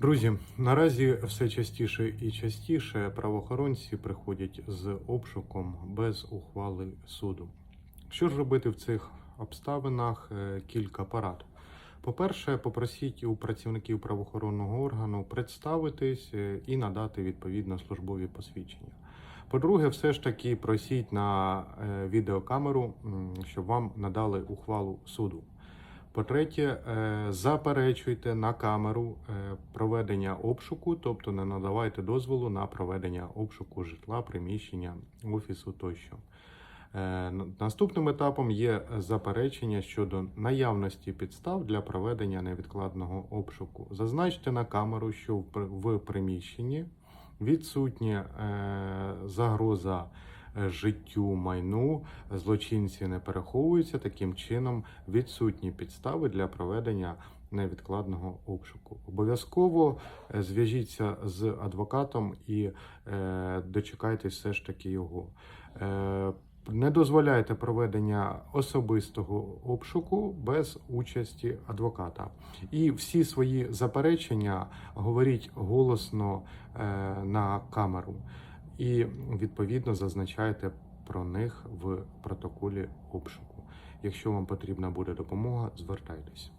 Друзі, наразі все частіше і частіше правоохоронці приходять з обшуком без ухвали суду. Що ж робити в цих обставинах? Е, Кілька порад. По-перше, попросіть у працівників правоохоронного органу представитись е, і надати відповідно службові посвідчення. По-друге, все ж таки просіть на е, відеокамеру, щоб вам надали ухвалу суду. По-третє, е, заперечуйте на камеру е, проведення обшуку, тобто не надавайте дозволу на проведення обшуку житла, приміщення, офісу тощо. Е, Наступним етапом є заперечення щодо наявності підстав для проведення невідкладного обшуку. Зазначте на камеру, що в при- приміщенні відсутня загроза життю майну, злочинці не переховуються. Таким чином відсутні підстави для проведення невідкладного обшуку. Обов'язково е, зв'яжіться з адвокатом і е, дочекайтесь все ж таки його. Е, не дозволяйте проведення особистого обшуку без участі адвоката. І всі свої заперечення говоріть голосно на камеру і відповідно зазначайте про них в протоколі обшуку. Якщо вам потрібна буде допомога, звертайтесь.